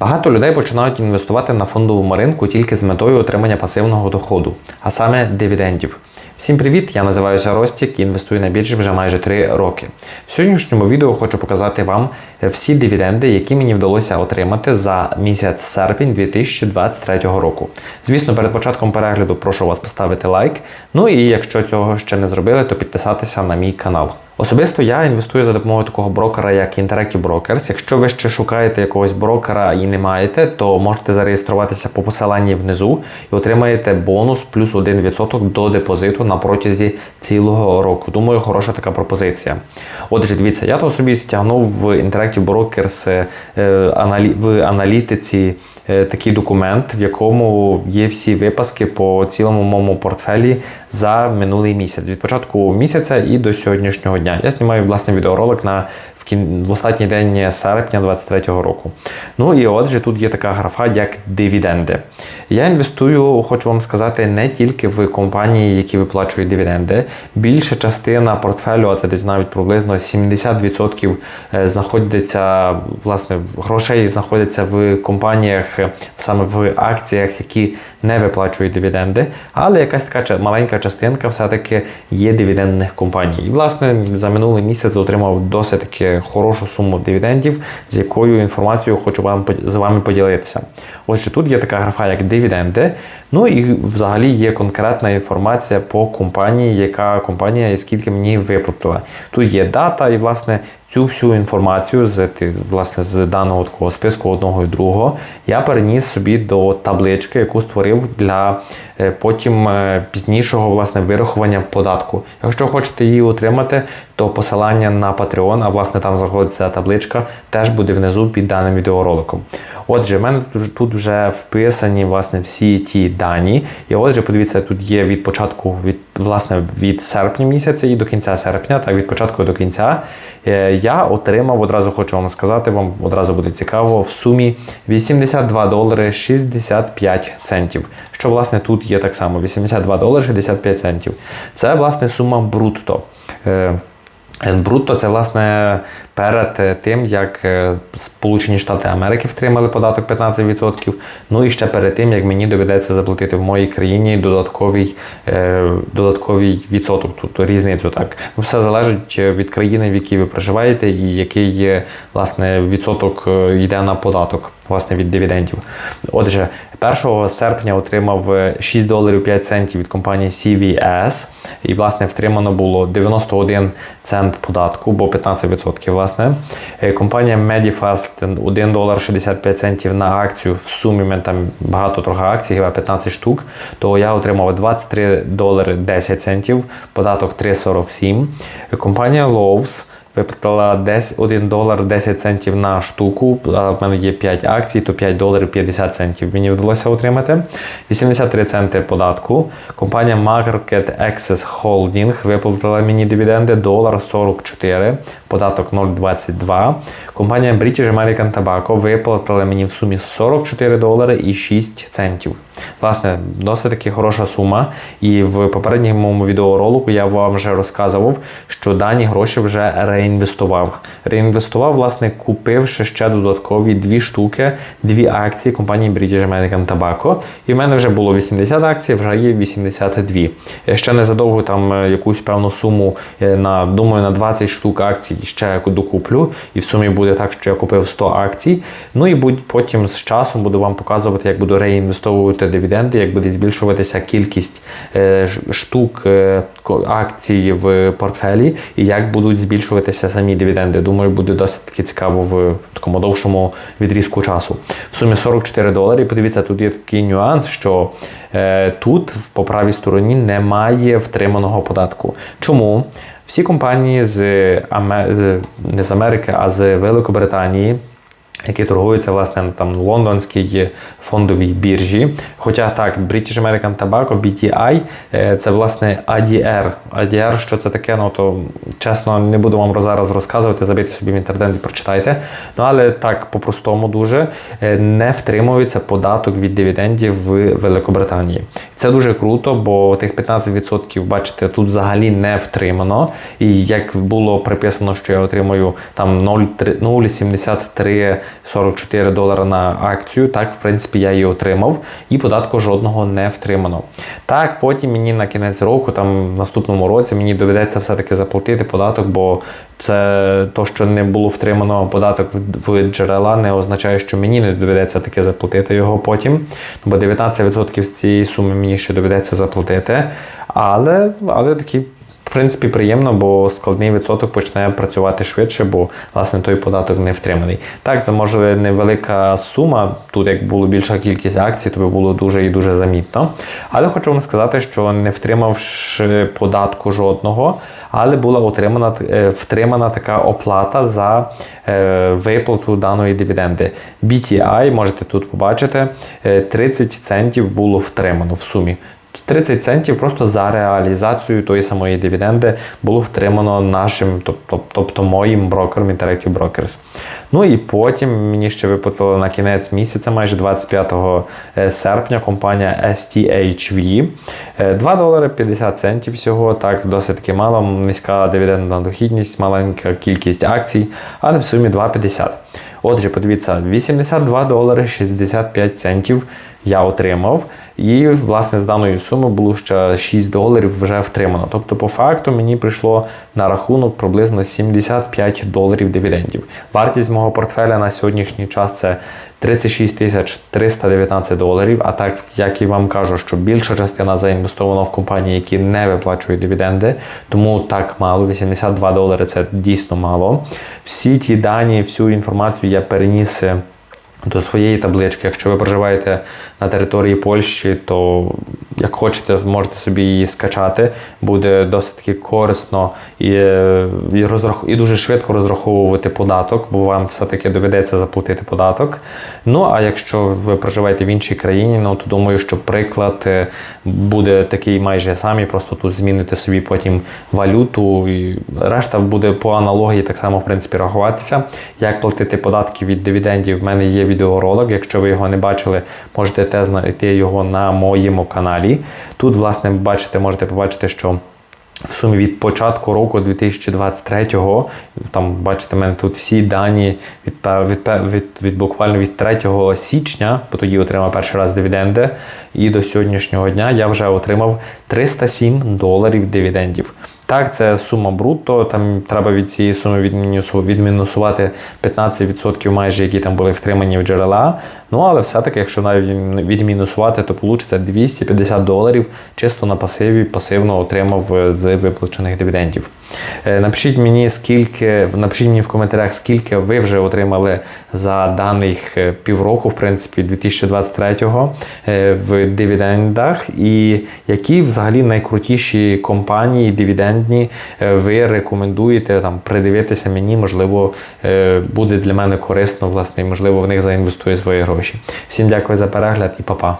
Багато людей починають інвестувати на фондовому ринку тільки з метою отримання пасивного доходу, а саме дивідендів. Всім привіт! Я називаюся Ростік і інвестую на біржі вже майже 3 роки. В сьогоднішньому відео хочу показати вам всі дивіденди, які мені вдалося отримати за місяць серпень 2023 року. Звісно, перед початком перегляду прошу вас поставити лайк. Ну і якщо цього ще не зробили, то підписатися на мій канал. Особисто я інвестую за допомогою такого брокера, як Interactive Brokers. Якщо ви ще шукаєте якогось брокера і не маєте, то можете зареєструватися по посиланні внизу і отримаєте бонус плюс 1% до депозиту на протязі цілого року. Думаю, хороша така пропозиція. Отже, дивіться, я то собі стягнув в Interactive Brokers е, в аналітиці е, такий документ, в якому є всі випаски по цілому моєму портфелі за минулий місяць, від початку місяця і до сьогоднішнього дня. Я знімаю власне відеоролик на в, кін... в останній день серпня 2023 року. Ну і отже, тут є така графа, як дивіденди. Я інвестую, хочу вам сказати, не тільки в компанії, які виплачують дивіденди. Більша частина портфелю, а це десь навіть приблизно 70% е, знаходиться, власне, грошей знаходиться в компаніях, е, саме в акціях, які не виплачують дивіденди, але якась така маленька частинка все-таки є дивідендних компаній. І, власне, за минулий місяць отримав досить таки хорошу суму дивідендів, з якою інформацією хочу вам з вами поділитися. Отже, тут є така графа, як дивіденди. dividende Ну і взагалі є конкретна інформація по компанії, яка компанія і скільки мені виплатила. Тут є дата, і власне цю всю інформацію з власне з даного такого списку одного і другого я переніс собі до таблички, яку створив для е, потім е, пізнішого власне вирахування податку. Якщо хочете її отримати, то посилання на Patreon, а власне там знаходиться табличка, теж буде внизу під даним відеороликом. Отже, в мене тут вже вписані власне всі ті дані. І отже, подивіться, тут є від початку від власне від серпня місяця і до кінця серпня, так від початку до кінця. Е, Я отримав, одразу хочу вам сказати, вам одразу буде цікаво, в сумі 82 долари 65 центів. Що власне тут є так само: 82 долари 65 центів. Це власне сума брутто. Е, Брутто це власне перед е, тим, як е, Сполучені Штати Америки втримали податок 15%. Ну і ще перед тим, як мені доведеться заплатити в моїй країні додатковий, е, додатковий відсоток, тобто різницю. Так Ну, все залежить від країни, в якій ви проживаєте, і який власне відсоток йде на податок власне від дивідендів. Отже, 1 серпня отримав е, 6 доларів 5 центів від компанії CVS, і власне втримано було 91 цент податку, бо 15%. Власне, Е, компанія Medifast 1 долар 65 центів на акцію. В сумі мене там багато трохи акцій, хіба 15 штук. То я отримав 23 долари 10 центів, податок 3,47. Е, Компанія Lowe's виплатила десь 1 долар 10 центів на штуку. А в мене є 5 акцій, то 5 доларів 50 центів мені вдалося отримати. 83 центи податку. Компанія Market Access Holding виплатила мені дивіденди долар 44, податок 0,22. Компанія British American Tobacco виплатила мені в сумі 44 долари і 6 центів. Власне, досить таки хороша сума. І в попередньому відеоролику я вам вже розказував, що дані гроші вже реінвестував. Реінвестував, власне, купивши ще додаткові дві штуки, дві акції компанії British American Tobacco. І в мене вже було 80 акцій, вже є 82. Я ще незадовго там е, якусь певну суму е, на думаю на 20 штук акцій ще докуплю. І в сумі буде так, що я купив 100 акцій. Ну і потім з часом буду вам показувати, як буду реінвестовувати дивіденди, як буде збільшуватися кількість е, штук е, акцій в портфелі, і як будуть збільшуватися самі дивіденди. Думаю, буде досить таки цікаво в такому довшому відрізку часу. В сумі 44 долари. Подивіться, тут є такий нюанс, що е, тут по правій стороні немає втриманого податку. Чому? Всі компанії з- не з Америки, а з Великобританії які торгуються власне на там лондонській фондовій біржі. Хоча так, British American Tobacco, BTI, е, це власне ADR. ADR, що це таке, ну то чесно не буду вам зараз розказувати, забийте собі в інтернет і прочитайте. Ну але так, по-простому дуже е, не втримується податок від дивідендів в Великобританії. Це дуже круто, бо тих 15%, бачите, тут взагалі не втримано. І як було приписано, що я отримую там 0,3 0,7344 долара на акцію, так, в принципі, я її отримав, і податку жодного не втримано. Так, потім мені на кінець року, там в наступному році, мені доведеться все-таки заплатити податок, бо це то, що не було втримано податок в джерела, не означає, що мені не доведеться таки заплатити його потім. Бо 19% з цієї суми мені ще доведеться заплатити. Але, але такі. В принципі, приємно, бо складний відсоток почне працювати швидше, бо власне той податок не втриманий. Так, це може невелика сума. Тут як було більша кількість акцій, то би було дуже і дуже замітно. Але хочу вам сказати, що не втримавши податку жодного, але була отримана е, втримана така оплата за е, виплату даної дивіденди. BTI, можете тут побачити, е, 30 центів було втримано в сумі. 30 центів просто за реалізацію тої самої дивіденди було втримано нашим, тобто, тобто моїм брокером Interactive Brokers. Ну і потім мені ще виплатили на кінець місяця, майже 25 серпня, компанія STHV. Е, 2 долари 50 центів всього, так, досить таки мало, низька дивідендна дохідність, маленька кількість акцій, але в сумі 2,50. Отже, подивіться, 82 долари 65 центів я отримав. І, власне, з даної суми було ще 6 доларів вже втримано. Тобто, по факту, мені прийшло на рахунок приблизно 75 доларів дивідендів. Вартість мого портфеля на сьогоднішній час це 36 тисяч 319 доларів. А так, як і вам кажу, що більша частина заінвестована в компанії, які не виплачують дивіденди, тому так мало. 82 долари це дійсно мало. Всі ті дані, всю інформацію я переніс. Е, до своєї таблички. Якщо ви проживаєте на території Польщі, то як хочете, можете собі її скачати. Буде досить таки корисно і, і, розрах... і дуже швидко розраховувати податок, бо вам все-таки доведеться заплатити податок. Ну а якщо ви проживаєте в іншій країні, ну то думаю, що приклад е, буде такий майже самий, просто тут зміните собі потім валюту, і решта буде по аналогії так само в принципі рахуватися. Як платити податки від дивідендів? В мене є відеоролик. Якщо ви його не бачили, можете те знайти його на моєму каналі. Тут, власне, бачите, можете побачити, що. В сумі від початку року 2023-го, там бачите, в мене тут всі дані від, від, від, від буквально від 3 січня, бо тоді отримав перший раз дивіденди, і до сьогоднішнього дня я вже отримав 307 доларів дивідендів. Так, це сума брутто. Там треба від цієї суми відмінусу- відмінусувати 15% майже, які там були втримані в джерела. Ну але все-таки, якщо навіть відмінусувати, то вийде 250 доларів чисто на пасиві, пасивно отримав е, з виплачених дивідендів. Е, Напишіть мені, скільки, напишіть мені в коментарях, скільки ви вже отримали за даних е, півроку, в принципі, 2023-го е, в дивідендах, і які взагалі найкрутіші компанії дивідендні ви рекомендуєте там придивитися мені, можливо, буде для мене корисно, власне, і можливо в них заінвестую свої гроші. Всім дякую за перегляд і па-па.